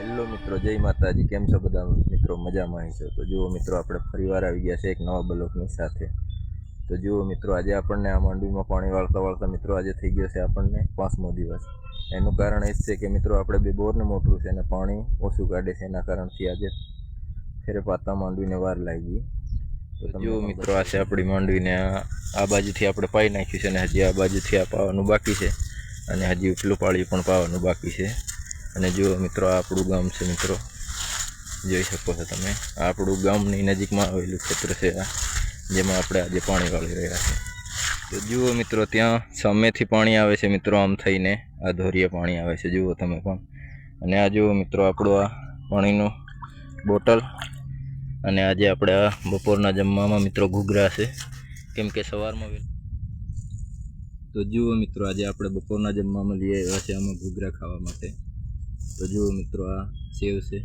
જય માતાજી. કેમ છો બધા મિત્રો? મજામાં હશો? તો જુઓ મિત્રો આપણે ફરીવાર આવી ગયા છે એક નવા બ્લોકની સાથે. તો જુઓ મિત્રો આજે આપણને આ માંડવીમાં પાણી વાળતા વાળતા મિત્રો આજે થઈ ગયો છે આપણને પાંચમો દિવસ. એનું કારણ એ જ છે કે મિત્રો આપણે બે બોરને મોટરું છે અને પાણી ઓછું કાઢે છે. એના કારણથી આજે ફેરે પાતા માંડવીને વાર લાગી. તો જુઓ મિત્રો આ છે આપણી માંડવીને. આ આ બાજુથી આપણે પાઈ નાખ્યું છે અને હજી આ બાજુથી આ પાવાનું બાકી છે. અને હજી ઉપલું પાળી પણ પાવાનું બાકી છે. અને જુઓ મિત્રો આ આપણું ગામ છે મિત્રો, જોઈ શકો છો તમે. આપણું ગામની નજીકમાં આવેલું ક્ષેત્ર છે આ, જેમાં આપણે આજે પાણી વાળી રહ્યા છે તો જુઓ મિત્રો, ત્યાં સામેથી પાણી આવે છે મિત્રો, આમ થઈને આ ધોરીએ પાણી આવે છે. જુઓ તમે પણ. અને આ જુઓ મિત્રો, આપણું આ પાણીનું બોટલ. અને આજે આપણે આ બપોરના જમવામાં મિત્રો ઘૂઘરા છે. કેમ કે સવારમાં તો જુઓ મિત્રો, આજે આપણે બપોરના જમવામાં લઈ આવ્યા છે આમાં ઘૂઘરા ખાવા માટે. તો જુઓ મિત્રો આ સેવ છે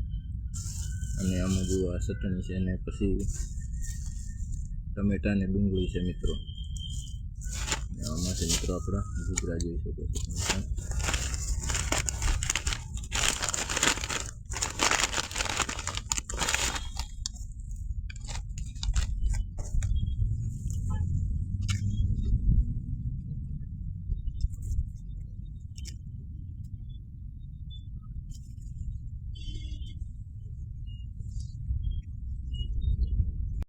અને આમાં જુઓ આ ચટણી છે અને પછી ટમેટા ને ડુંગળી છે મિત્રો આમાં છે મિત્રો આપણા ગુજરાત જોઈ શકો છો.